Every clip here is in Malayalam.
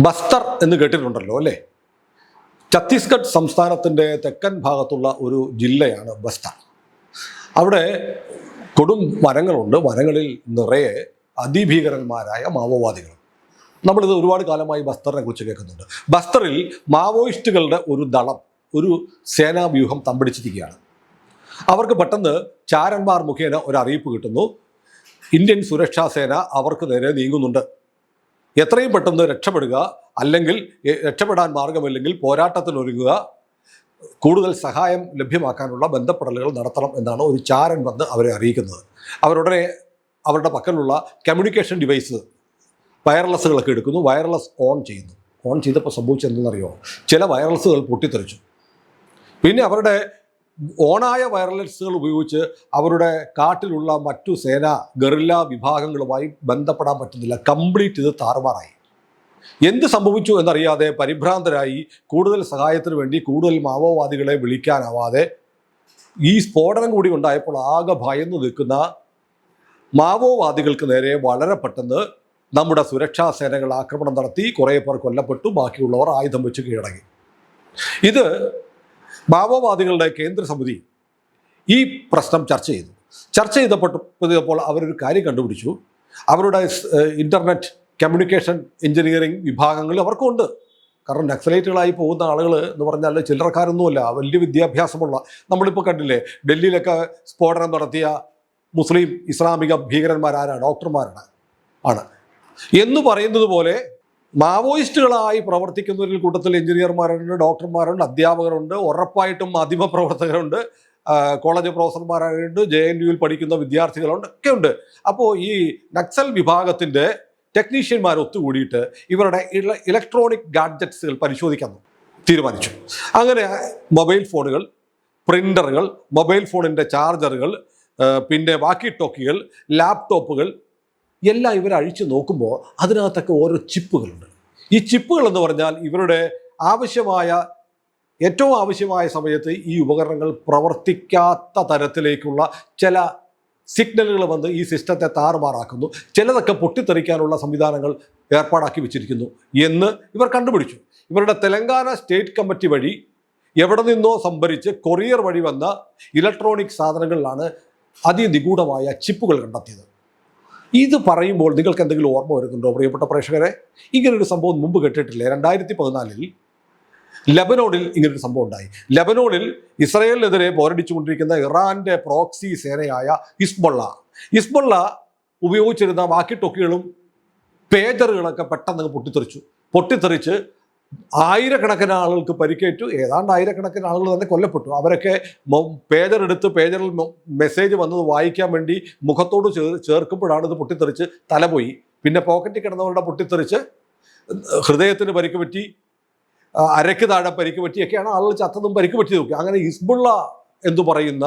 ബസ്തർ എന്ന് കേട്ടിട്ടുണ്ടല്ലോ അല്ലേ? ഛത്തീസ്ഗഡ് സംസ്ഥാനത്തിന്റെ തെക്കൻ ഭാഗത്തുള്ള ഒരു ജില്ലയാണ് ബസ്തർ. അവിടെ കൊടും വനങ്ങളുണ്ട്. വനങ്ങളിൽ നിറയെ അതിഭീകരന്മാരായ മാവോവാദികൾ നമ്മളിത് ഒരുപാട് കാലമായി ബസ്തറിനെ കുറിച്ച് കേൾക്കുന്നുണ്ട്. ബസ്തറിൽ മാവോയിസ്റ്റുകളുടെ ഒരു ദളം ഒരു സേനാവ്യൂഹം തമ്പടിച്ചിരിക്കുകയാണ്. അവർക്ക് പെട്ടെന്ന് ചാരന്മാർ മുഖേന ഒരു അറിയിപ്പ് കിട്ടുന്നു. ഇന്ത്യൻ സുരക്ഷാ സേന അവർക്ക് നേരെ നീങ്ങുന്നുണ്ട്. എത്രയും പെട്ടെന്ന് രക്ഷപ്പെടുക അല്ലെങ്കിൽ രക്ഷപ്പെടാൻ മാർഗമില്ലെങ്കിൽ പോരാട്ടത്തിനൊരുങ്ങുക. കൂടുതൽ സഹായം ലഭ്യമാക്കാനുള്ള ബന്ധപ്പെടലുകൾ നടത്തണം എന്നാണ് ഒരു ചാരൻ വന്ന് അവരെ അറിയിക്കുന്നത്. അവരുടനെ അവരുടെ പക്കലുള്ള കമ്മ്യൂണിക്കേഷൻ ഡിവൈസ് വയർലെസ്സുകളൊക്കെ എടുക്കുന്നു വയർലെസ് ഓൺ ചെയ്യുന്നു. ഓൺ ചെയ്തപ്പോൾ സംഭവിച്ചെന്തെന്നറിയോ ചില വയർലെസ്സുകൾ പൊട്ടിത്തെറിച്ചു. പിന്നെ അവരുടെ ഓണായ വയർലെസ്സുകൾ ഉപയോഗിച്ച് അവരുടെ കാട്ടിലുള്ള മറ്റു സേന ഗറില്ല വിഭാഗങ്ങളുമായി ബന്ധപ്പെടാൻ പറ്റുന്നില്ല. കംപ്ലീറ്റ് ഇത് താറുമാറായി. എന്ത് സംഭവിച്ചു എന്നറിയാതെ പരിഭ്രാന്തരായി കൂടുതൽ സഹായത്തിന് വേണ്ടി കൂടുതൽ മാവോവാദികളെ വിളിക്കാനാവാതെ ഈ സ്ഫോടനം കൂടി ഉണ്ടായപ്പോൾ ആകെ ഭയന്നു നിൽക്കുന്ന മാവോവാദികൾക്ക് നേരെ വളരെ പെട്ടെന്ന് നമ്മുടെ സുരക്ഷാ സേനകൾ ആക്രമണം നടത്തി കുറേ പേർ കൊല്ലപ്പെട്ടു ബാക്കിയുള്ളവർ ആയുധം വെച്ച് കീഴടങ്ങി. ഇത് മാവോവാദികളുടെ കേന്ദ്ര സമിതി ഈ പ്രശ്നം ചർച്ച ചെയ്തു. ചർച്ച ചെയ്തപ്പോൾ അവരൊരു കാര്യം കണ്ടുപിടിച്ചു. അവരുടെ ഇന്റർനെറ്റ് കമ്മ്യൂണിക്കേഷൻ എഞ്ചിനീയറിംഗ് വിഭാഗങ്ങൾ അവർക്കുണ്ട്. കാരണം നക്സലൈറ്റുകളായി പോകുന്ന ആളുകൾ എന്ന് പറഞ്ഞാൽ ചില്ലറക്കാരൊന്നുമല്ല വലിയ വിദ്യാഭ്യാസമുള്ള. നമ്മളിപ്പോൾ കണ്ടില്ലേ ഡൽഹിയിലൊക്കെ സ്ഫോടനം നടത്തിയ മുസ്ലിം ഇസ്ലാമിക ഭീകരന്മാരാരാണ് ഡോക്ടർമാരാണ്. ആണ്. എന്ന് പറയുന്നത് പോലെ മാവോയിസ്റ്റുകളായി പ്രവർത്തിക്കുന്നവരിൽ കൂട്ടത്തിൽ എഞ്ചിനീയർമാരുണ്ട് ഡോക്ടർമാരുണ്ട് അധ്യാപകരുണ്ട് ഉറപ്പായിട്ടും മാധ്യമ പ്രവർത്തകരുണ്ട് കോളേജ് പ്രൊഫസർമാരുണ്ട് ജെ എൻ യുവിൽ പഠിക്കുന്ന വിദ്യാർത്ഥികളുണ്ട് ഒക്കെ ഉണ്ട് അപ്പോൾ ഈ നക്സൽ വിഭാഗത്തിന്റെ ടെക്നീഷ്യന്മാർ ഒത്തുകൂടിയിട്ട് ഇവരുടെ ഇല- ഇലക്ട്രോണിക് ഗാഡ്ജറ്റ്സുകൾ പരിശോധിക്കാൻ തീരുമാനിച്ചു. അങ്ങനെ മൊബൈൽ ഫോണുകൾ പ്രിന്ററുകൾ മൊബൈൽ ഫോണിന്റെ ചാർജറുകൾ പിന്നെ വാക്കി ടോക്കികൾ ലാപ്ടോപ്പുകൾ എല്ലാം ഇവർ അഴിച്ചു നോക്കുമ്പോൾ അതിനകത്തൊക്കെ ഓരോ ചിപ്പുകളുണ്ട്. ഈ ചിപ്പുകൾ എന്ന് പറഞ്ഞാൽ ഇവരുടെ ആവശ്യമായ ഏറ്റവും ആവശ്യമായ സമയത്ത് ഈ ഉപകരണങ്ങൾ പ്രവർത്തിക്കാത്ത തരത്തിലേക്കുള്ള ചില സിഗ്നലുകൾ വന്ന് ഈ സിസ്റ്റത്തെ താറുമാറാക്കുന്നു. ചിലതൊക്കെ പൊട്ടിത്തെറിക്കാനുള്ള സംവിധാനങ്ങൾ ഏർപ്പാടാക്കി വെച്ചിരിക്കുന്നു എന്ന് ഇവർ കണ്ടുപിടിച്ചു. ഇവരുടെ തെലങ്കാന സ്റ്റേറ്റ് കമ്മിറ്റി വഴി എവിടെ നിന്നോ സംഭരിച്ച് കൊറിയർ വഴി വന്ന ഇലക്ട്രോണിക് സാധനങ്ങളിലാണ് അതിനിഗൂഢമായ ചിപ്പുകൾ കണ്ടെത്തിയത്. ഇത് പറയുമ്പോൾ നിങ്ങൾക്ക് എന്തെങ്കിലും ഓർമ്മ വരുന്നുണ്ടോ പ്രിയപ്പെട്ട പ്രേക്ഷകരെ? ഇങ്ങനൊരു സംഭവം മുമ്പ് കേട്ടിട്ടില്ലേ? രണ്ടായിരത്തി പതിനാലിൽ ലബനോണിൽ ഇങ്ങനൊരു സംഭവം ഉണ്ടായി. ലബനോണിൽ ഇസ്രയേലിനെതിരെ പോരടിച്ചുകൊണ്ടിരിക്കുന്ന ഇറാന്റെ പ്രോക്സി സേനയായ ഹിസ്ബുള്ള. ഹിസ്ബുള്ള ഉപയോഗിച്ചിരുന്ന വാക്കി ടോക്കികളും പേജറുകളൊക്കെ പെട്ടെന്ന് പൊട്ടിത്തെറിച്ചു. പൊട്ടിത്തെറിച്ച് ആയിരക്കണക്കിന് ആളുകൾക്ക് പരിക്കേറ്റു. ഏതാണ്ട് ആയിരക്കണക്കിന് ആളുകൾ തന്നെ കൊല്ലപ്പെട്ടു. അവരൊക്കെ പേജർ എടുത്ത് പേജറിൽ മെസ്സേജ് വന്നത് വായിക്കാൻ വേണ്ടി മുഖത്തോട് ചേർ ചേർക്കുമ്പോഴാണ് ഇത് പൊട്ടിത്തെറിച്ച് തലപോയി. പിന്നെ പോക്കറ്റിൽ കിടന്നവരുടെ പൊട്ടിത്തെറിച്ച് ഹൃദയത്തിന് പരിക്ക് പറ്റി അരയ്ക്ക് താഴെ പരിക്ക് പറ്റിയൊക്കെയാണ് ആളുകൾ ചത്തതും പരിക്ക് പറ്റി നോക്കി അങ്ങനെ ഹിസ്ബുള്ള എന്ന് പറയുന്ന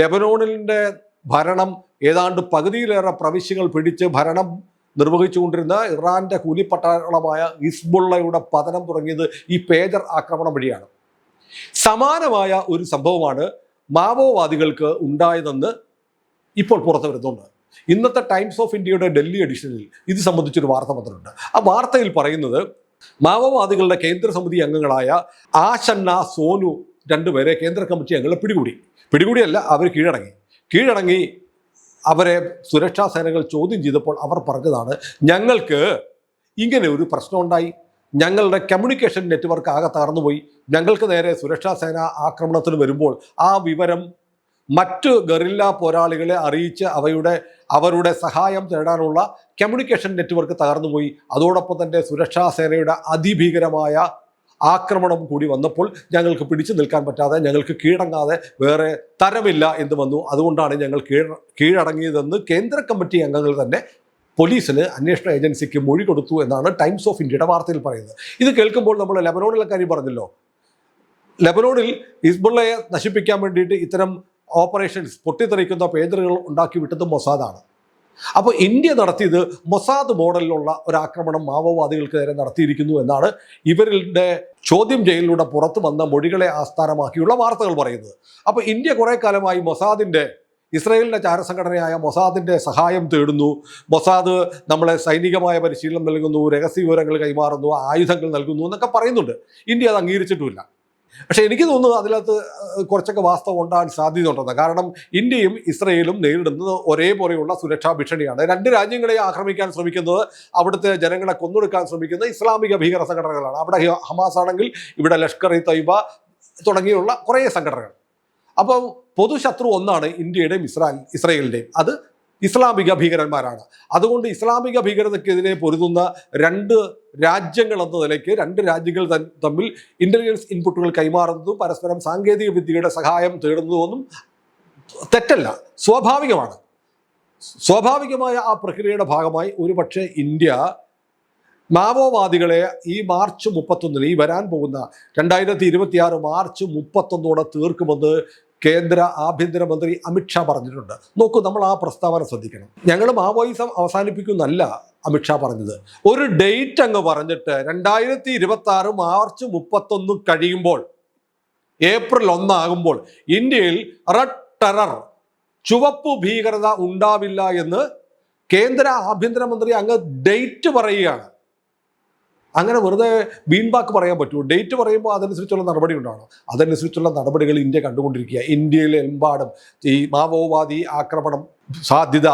ലെബനോണിന്റെ ഭരണം ഏതാണ്ട് പകുതിയിലേറെ പ്രവിശ്യകൾ പിടിച്ച് ഭരണം നിർവഹിച്ചുകൊണ്ടിരുന്ന ഇറാന്റെ കൂലിപ്പട്ടാളമായ ഹിസ്ബുള്ളയുടെ പതനം തുടങ്ങിയത് ഈ പേജർ ആക്രമണം വഴിയാണ്. സമാനമായ ഒരു സംഭവമാണ് മാവോവാദികൾക്ക് ഉണ്ടായതെന്ന് ഇപ്പോൾ പുറത്തു വരുന്നുണ്ട്. ഇന്നത്തെ ടൈംസ് ഓഫ് ഇന്ത്യയുടെ ഡൽഹി എഡിഷനിൽ ഇത് സംബന്ധിച്ചൊരു വാർത്ത വന്നിട്ടുണ്ട്. ആ വാർത്തയിൽ പറയുന്നത് മാവോവാദികളുടെ കേന്ദ്ര സമിതി അംഗങ്ങളായ ആശന്ന സോനു രണ്ടുപേരെ കേന്ദ്ര കമ്മിറ്റി അംഗങ്ങളെ പിടികൂടി. പിടികൂടിയല്ല അവർ കീഴടങ്ങി. കീഴടങ്ങി അവരെ സുരക്ഷാ സേനകൾ ചോദ്യം ചെയ്തപ്പോൾ അവർ പറഞ്ഞതാണ് ഞങ്ങൾക്ക് ഇങ്ങനെ ഒരു പ്രശ്നമുണ്ടായി ഞങ്ങളുടെ കമ്മ്യൂണിക്കേഷൻ നെറ്റ്വർക്ക് ആകെ തകർന്നുപോയി ഞങ്ങൾക്ക് നേരെ സുരക്ഷാ സേന ആക്രമണത്തിന് വരുമ്പോൾ ആ വിവരം മറ്റ് ഗറില്ല പോരാളികളെ അറിയിച്ച് അവയുടെ അവരുടെ സഹായം തേടാനുള്ള കമ്മ്യൂണിക്കേഷൻ നെറ്റ്വർക്ക് തകർന്നുപോയി അതോടൊപ്പം തന്നെ സുരക്ഷാ സേനയുടെ അതിഭീകരമായ ആക്രമണം കൂടി വന്നപ്പോൾ ഞങ്ങൾക്ക് പിടിച്ചു നിൽക്കാൻ പറ്റാതെ ഞങ്ങൾക്ക് കീഴടങ്ങാതെ വേറെ തരമില്ല എന്ന് വന്നു. അതുകൊണ്ടാണ് ഞങ്ങൾ കീഴ കീഴടങ്ങിയതെന്ന് കേന്ദ്ര കമ്മിറ്റി അംഗങ്ങൾ തന്നെ പോലീസിന് അന്വേഷണ ഏജൻസിക്ക് മൊഴി കൊടുത്തു എന്നാണ് ടൈംസ് ഓഫ് ഇന്ത്യയുടെ വാർത്തയിൽ പറയുന്നത്. ഇത് കേൾക്കുമ്പോൾ നമ്മൾ ലെബനോണിലെ കാര്യം പറഞ്ഞല്ലോ. ലെബനോണിൽ ഹിസ്ബുള്ളയെ നശിപ്പിക്കാൻ വേണ്ടിയിട്ട് ഇത്തരം ഓപ്പറേഷൻസ് പൊട്ടിത്തെറിക്കുന്ന പേജറുകൾ ഉണ്ടാക്കി വിട്ടത് മൊസാദാണ്. അപ്പോൾ ഇന്ത്യ നടത്തിയത് മൊസാദ് മോഡലിലുള്ള ഒരു ആക്രമണം മാവോവാദികൾക്ക് നേരെ നടത്തിയിരിക്കുന്നു എന്നാണ് ഇവരുടെ ചോദ്യം ചെയ്യലിലൂടെ പുറത്തു വന്ന മൊഴികളെ ആസ്ഥാനമാക്കിയുള്ള വാർത്തകൾ പറയുന്നത്. അപ്പോൾ ഇന്ത്യ കുറേ കാലമായി മൊസാദിന്റെ ഇസ്രയേലിന്റെ ചാരസംഘടനയായ മൊസാദിന്റെ സഹായം തേടുന്നു. മൊസാദ് നമ്മളെ സൈനികമായ പരിശീലനം നൽകുന്നു രഹസ്യ വിവരങ്ങൾ കൈമാറുന്നു ആയുധങ്ങൾ നൽകുന്നു എന്നൊക്കെ പറയുന്നുണ്ട്. ഇന്ത്യ അത് അംഗീകരിച്ചിട്ടുമില്ല. പക്ഷേ എനിക്ക് തോന്നുന്നു അതിനകത്ത് കുറച്ചൊക്കെ വാസ്തവം ഉണ്ടാകാൻ സാധ്യതയുണ്ടെന്ന്. കാരണം ഇന്ത്യയും ഇസ്രയേലും നേരിടുന്നത് ഒരേപോലെയുള്ള സുരക്ഷാ ഭീഷണിയാണ്. രണ്ട് രാജ്യങ്ങളെ ആക്രമിക്കാൻ ശ്രമിക്കുന്നത് അവിടുത്തെ ജനങ്ങളെ കൊന്നൊടുക്കാൻ ശ്രമിക്കുന്ന ഇസ്ലാമിക ഭീകര സംഘടനകളാണ്. അവിടെ ഹമാസ് ആണെങ്കിൽ ഇവിടെ ലഷ്കർ ഇ തൈബ തുടങ്ങിയുള്ള കുറേ സംഘടനകൾ. അപ്പം പൊതുശത്രു ഒന്നാണ് ഇന്ത്യയുടെയും ഇസ്രായേൽ ഇസ്രയേലിന്റെയും അത് ഇസ്ലാമിക ഭീകരന്മാരാണ്. അതുകൊണ്ട് ഇസ്ലാമിക ഭീകരതയ്ക്കെതിരെ പൊരുതുന്ന രണ്ട് രാജ്യങ്ങൾ എന്ന നിലയ്ക്ക് രണ്ട് രാജ്യങ്ങൾ തമ്മിൽ ഇന്റലിജൻസ് ഇൻപുട്ടുകൾ കൈമാറുന്നതും പരസ്പരം സാങ്കേതിക വിദ്യയുടെ സഹായം തേടുന്നതൊന്നും തെറ്റല്ല. സ്വാഭാവികമാണ്. സ്വാഭാവികമായ ആ പ്രക്രിയയുടെ ഭാഗമായി ഒരുപക്ഷെ ഇന്ത്യ മാവോവാദികളെ ഈ മാർച്ച് മുപ്പത്തൊന്നിന് ഈ വരാൻ പോകുന്ന രണ്ടായിരത്തി ഇരുപത്തിയാറ് മാർച്ച് മുപ്പത്തൊന്നോടെ തീർക്കുമെന്ന് കേന്ദ്ര ആഭ്യന്തരമന്ത്രി അമിത്ഷാ പറഞ്ഞിട്ടുണ്ട്. നോക്കൂ നമ്മൾ ആ പ്രസ്താവന ശ്രദ്ധിക്കണം. ഞങ്ങൾ മാവോയിസം അവസാനിപ്പിക്കുന്നല്ല അമിത്ഷാ പറഞ്ഞത്. ഒരു ഡേറ്റ് അങ്ങ് പറഞ്ഞിട്ട് രണ്ടായിരത്തി ഇരുപത്തി ആറ് മാർച്ച് മുപ്പത്തൊന്ന് കഴിയുമ്പോൾ ഏപ്രിൽ ഒന്നാകുമ്പോൾ ഇന്ത്യയിൽ റെഡ് ടെറർ ചുവപ്പ് ഭീകരത ഉണ്ടാവില്ല എന്ന് കേന്ദ്ര ആഭ്യന്തരമന്ത്രി അങ്ങ് ഡേറ്റ് പറയുകയാണ്. അങ്ങനെ വെറുതെ ബീൻബാക്ക് പറയാൻ പറ്റുമോ? ഡേറ്റ് പറയുമ്പോൾ അതനുസരിച്ചുള്ള നടപടി ഉണ്ടാവണം. അതനുസരിച്ചുള്ള നടപടികൾ ഇന്ത്യ കണ്ടുകൊണ്ടിരിക്കുക. ഇന്ത്യയിലെ എമ്പാടും ഈ മാവോവാദി ആക്രമണം സാധ്യത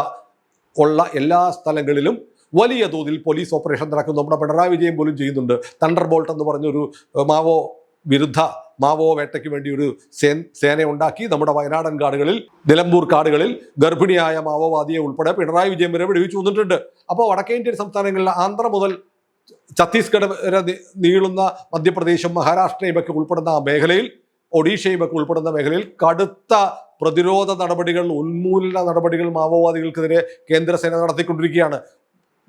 ഉള്ള എല്ലാ സ്ഥലങ്ങളിലും വലിയ തോതിൽ പോലീസ് ഓപ്പറേഷൻ നടക്കുന്നു. നമ്മുടെ പിണറായി വിജയൻ പോലും ചെയ്യുന്നുണ്ട്. തണ്ടർ ബോൾട്ട് എന്ന് പറഞ്ഞൊരു മാവോ വിരുദ്ധ മാവോ വേട്ടയ്ക്ക് വേണ്ടി ഒരു സേന ഉണ്ടാക്കി. നമ്മുടെ വയനാടൻ കാടുകളിൽ നിലമ്പൂർ കാടുകളിൽ ഗർഭിണിയായ മാവോവാദിയെ ഉൾപ്പെടെ പിണറായി വിജയൻ വരെ വെടിവെച്ച് വന്നിട്ടുണ്ട്. അപ്പോൾ വടക്കേ ഇന്ത്യൻ സംസ്ഥാനങ്ങളിൽ ആന്ധ്ര മുതൽ ഛത്തീസ്ഗഡ് വരെ നീളുന്ന മധ്യപ്രദേശും മഹാരാഷ്ട്രയും ഒക്കെ ഉൾപ്പെടുന്ന ആ മേഖലയിൽ ഒഡീഷയും ഒക്കെ ഉൾപ്പെടുന്ന മേഖലയിൽ കടുത്ത പ്രതിരോധ നടപടികൾ ഉന്മൂലന നടപടികൾ മാവോവാദികൾക്കെതിരെ കേന്ദ്രസേന നടത്തിക്കൊണ്ടിരിക്കുകയാണ്.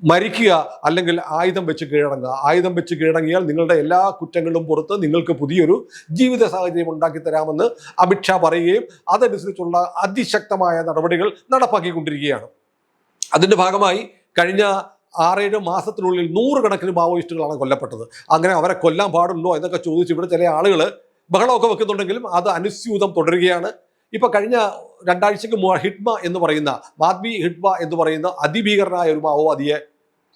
മരിക്കുക അല്ലെങ്കിൽ ആയുധം വെച്ച് കീഴടങ്ങുക. ആയുധം വെച്ച് കീഴടങ്ങിയാൽ നിങ്ങളുടെ എല്ലാ കുറ്റങ്ങളും പുറത്ത് നിങ്ങൾക്ക് പുതിയൊരു ജീവിത സാഹചര്യം ഉണ്ടാക്കി തരാമെന്ന് അമിത്ഷാ പറയുകയും അതനുസരിച്ചുള്ള അതിശക്തമായ നടപടികൾ നടപ്പാക്കിക്കൊണ്ടിരിക്കുകയാണ്. അതിന്റെ ഭാഗമായി കഴിഞ്ഞ ആറേഴ് മാസത്തിനുള്ളിൽ നൂറുകണക്കിന് മാവോയിസ്റ്റുകളാണ് കൊല്ലപ്പെട്ടത്. അങ്ങനെ അവരെ കൊല്ലാൻ പാടുണ്ടോ എന്നൊക്കെ ചോദിച്ച് ഇവിടെ ചില ആളുകൾ ബഹളമൊക്കെ വെക്കുന്നുണ്ടെങ്കിലും അത് അനുസ്യൂതം തുടരുകയാണ്. ഇപ്പൊ കഴിഞ്ഞ രണ്ടാഴ്ചക്ക് ഹിഡ്മ എന്ന് പറയുന്ന മാദ്വി ഹിഡ്മ എന്ന് പറയുന്ന അതിഭീകരനായ ഒരു മാവോവാദിയെ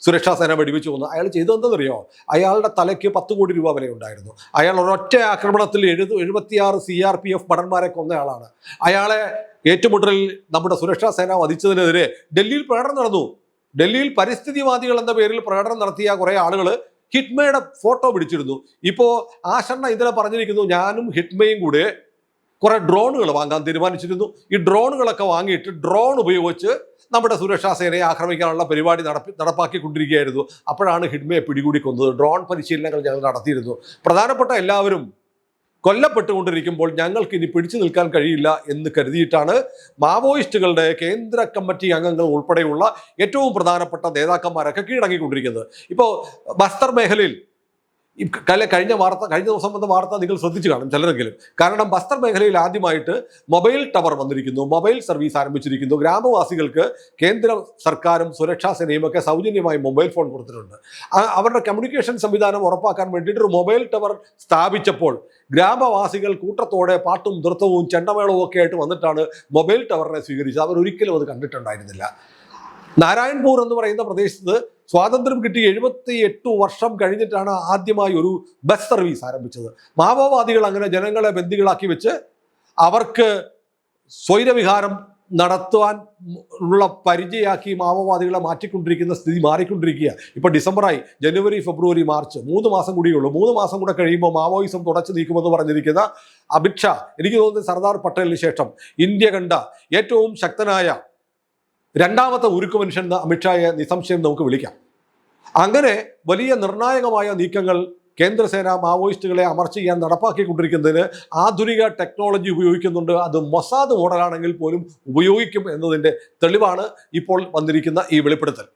സുരക്ഷാ സേന വെടിവെച്ചു കൊന്നു. അയാൾ ചെയ്തതെന്തെന്നറിയോ അയാളുടെ തലയ്ക്ക് പത്ത് കോടി രൂപ വില ഉണ്ടായിരുന്നു അയാൾ ഒരൊറ്റ ആക്രമണത്തിൽ എഴുപത് എഴുപത്തിയാറ് സി ആർ പി എഫ് ഭടന്മാരെ കൊന്നയാളാണ് അയാളെ ഏറ്റുമുട്ടലിൽ നമ്മുടെ സുരക്ഷാ സേന വധിച്ചതിനെതിരെ ഡൽഹിയിൽ പ്രകടനം നടന്നു. ഡൽഹിയിൽ പരിസ്ഥിതിവാദികൾ എന്ന പേരിൽ പ്രകടനം നടത്തിയ കുറെ ആളുകൾ ഹിറ്റ്മയുടെ ഫോട്ടോ പിടിച്ചിരുന്നു. ഇപ്പോൾ ആശണ്ണ ഇന്നലെ പറഞ്ഞിരിക്കുന്നു ഞാനും ഹിറ്റ്മയും കൂടെ കുറെ ഡ്രോണുകൾ വാങ്ങാൻ തീരുമാനിച്ചിരുന്നു. ഈ ഡ്രോണുകളൊക്കെ വാങ്ങിയിട്ട് ഡ്രോൺ ഉപയോഗിച്ച് നമ്മുടെ സുരക്ഷാ സേനയെ ആക്രമിക്കാനുള്ള പരിപാടി നടപ്പി നടപ്പാക്കിക്കൊണ്ടിരിക്കുകയായിരുന്നു. അപ്പോഴാണ് ഹിഡ്മയെ പിടികൂടി കൊന്നത്. ഡ്രോൺ പരിശീലനങ്ങൾ ഞങ്ങൾ നടത്തിയിരുന്നു. പ്രധാനപ്പെട്ട എല്ലാവരും കൊല്ലപ്പെട്ടുകൊണ്ടിരിക്കുമ്പോൾ ഞങ്ങൾക്ക് ഇനി പിടിച്ചു നിൽക്കാൻ കഴിയില്ല എന്ന് കരുതിയിട്ടാണ് മാവോയിസ്റ്റുകളുടെ കേന്ദ്ര കമ്മിറ്റി അംഗങ്ങൾ ഉൾപ്പെടെയുള്ള ഏറ്റവും പ്രധാനപ്പെട്ട നേതാക്കന്മാരൊക്കെ കീഴടങ്ങിക്കൊണ്ടിരിക്കുന്നത്. ഇപ്പോൾ ബസ്തർ മേഖലയിൽ കല കഴിഞ്ഞ വാർത്ത കഴിഞ്ഞ ദിവസം വന്ന വാർത്ത നിങ്ങൾ ശ്രദ്ധിച്ചു കാണും ചിലരെങ്കിലും. കാരണം ബസ്തർ മേഖലയിൽ ആദ്യമായിട്ട് മൊബൈൽ ടവർ വന്നിരിക്കുന്നു. മൊബൈൽ സർവീസ് ആരംഭിച്ചിരിക്കുന്നു. ഗ്രാമവാസികൾക്ക് കേന്ദ്ര സർക്കാരും സുരക്ഷാ സേനയും ഒക്കെ സൗജന്യമായി മൊബൈൽ ഫോൺ കൊടുത്തിട്ടുണ്ട്. അവരുടെ കമ്മ്യൂണിക്കേഷൻ സംവിധാനം ഉറപ്പാക്കാൻ വേണ്ടിയിട്ട് ഒരു മൊബൈൽ ടവർ സ്ഥാപിച്ചപ്പോൾ ഗ്രാമവാസികൾ കൂട്ടത്തോടെ പാട്ടും നൃത്തവും ചെണ്ടമേളവും ഒക്കെ ആയിട്ട് വന്നിട്ടാണ് മൊബൈൽ ടവറിനെ സ്വീകരിച്ചത്. അവർ ഒരിക്കലും അത് കണ്ടിട്ടുണ്ടായിരുന്നില്ല. നാരായൺപൂർ എന്ന് പറയുന്ന പ്രദേശത്ത് സ്വാതന്ത്ര്യം കിട്ടി എഴുപത്തി എട്ട് വർഷം കഴിഞ്ഞിട്ടാണ് ആദ്യമായി ഒരു ബസ് സർവീസ് ആരംഭിച്ചത്. മാവോവാദികൾ അങ്ങനെ ജനങ്ങളെ ബന്ദികളാക്കി വെച്ച് അവർക്ക് സ്വൈരവിഹാരം നടത്തുവാൻ ഉള്ള പരിചയമാക്കി മാവോവാദികളെ മാറ്റിക്കൊണ്ടിരിക്കുന്ന സ്ഥിതി മാറിക്കൊണ്ടിരിക്കുക ഇപ്പൊ ഡിസംബറായി ജനുവരി ഫെബ്രുവരി മാർച്ച് മൂന്ന് മാസം കൂടിയുള്ളൂ മൂന്ന് മാസം കൂടെ കഴിയുമ്പോൾ മാവോയിസം തുടച്ചു നീക്കുമെന്ന് പറഞ്ഞിരിക്കുന്ന അമിത്ഷാ എനിക്ക് തോന്നുന്നത് സർദാർ പട്ടേലിന് ശേഷം ഇന്ത്യ കണ്ട ഏറ്റവും ശക്തനായ രണ്ടാമത്തെ ഉരുക്കു മനുഷ്യൻ എന്ന് അമിത്ഷായെ നിസ്സംശയം നമുക്ക് വിളിക്കാം. അങ്ങനെ വലിയ നിർണായകമായ നീക്കങ്ങൾ കേന്ദ്രസേന മാവോയിസ്റ്റുകളെ അമർച്ച ചെയ്യാൻ നടപ്പാക്കിക്കൊണ്ടിരിക്കുന്നതിന് ആധുനിക ടെക്നോളജി ഉപയോഗിക്കുന്നുണ്ട്. അത് മൊസാദ് മോഡലാണെങ്കിൽ പോലും ഉപയോഗിക്കും എന്നതിന്റെ തെളിവാണ് ഇപ്പോൾ വന്നിരിക്കുന്ന ഈ വെളിപ്പെടുത്തൽ.